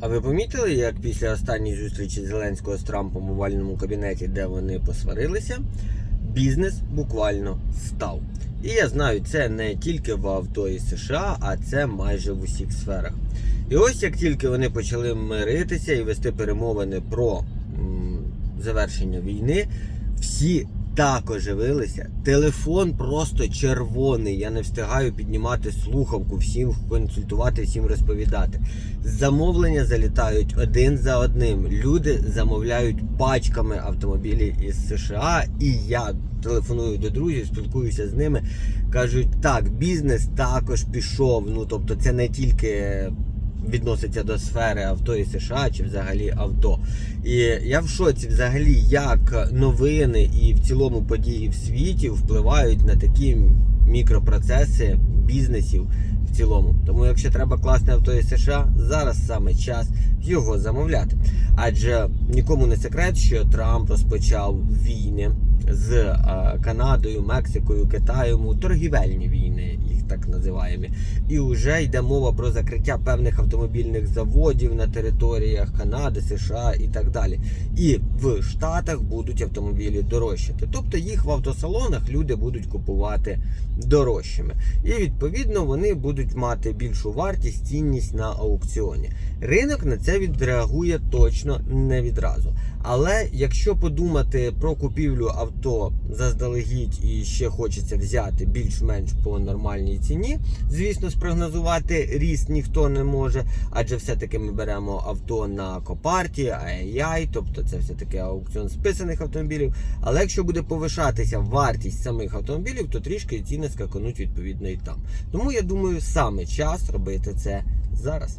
А ви помітили, як після останньої зустрічі Зеленського з Трампом у вальному кабінеті, де вони посварилися, бізнес буквально став. І я знаю, це не тільки в авто і США, а це майже в усіх сферах. І ось як тільки вони почали миритися і вести перемовини про м, завершення війни, всі так оживилися. Телефон просто червоний. Я не встигаю піднімати слухавку, всім консультувати, всім розповідати. Замовлення залітають один за одним. Люди замовляють пачками автомобілі із США, і я телефоную до друзів, спілкуюся з ними. Кажуть, так, бізнес також пішов. Ну тобто, це не тільки відноситься до сфери авто і США чи взагалі авто. І я в шоці взагалі, як новини і в цілому події в світі впливають на такі мікропроцеси бізнесів в цілому. Тому, якщо треба класне авто і США, зараз саме час його замовляти. Адже нікому не секрет, що Трамп розпочав війни з е, Канадою, Мексикою, Китаєм, торгівельні війни, їх так називаємо. І вже йде мова про закриття певних автомобільних заводів на територіях Канади, США і так далі. І в Штатах будуть автомобілі дорожчати. Тобто їх в автосалонах люди будуть купувати дорожчими. І відповідно вони будуть мати більшу вартість, цінність на аукціоні. Ринок на це відреагує точно не відразу. Але якщо подумати про купівлю авто заздалегідь і ще хочеться взяти більш-менш по нормальній ціні, звісно, спрогнозувати ріст ніхто не може, адже все-таки ми беремо авто на Копарті, AI, тобто це все-таки аукціон списаних автомобілів. Але якщо буде повишатися вартість самих автомобілів, то трішки ціни скакануть відповідно і там. Тому я думаю, саме час робити це зараз.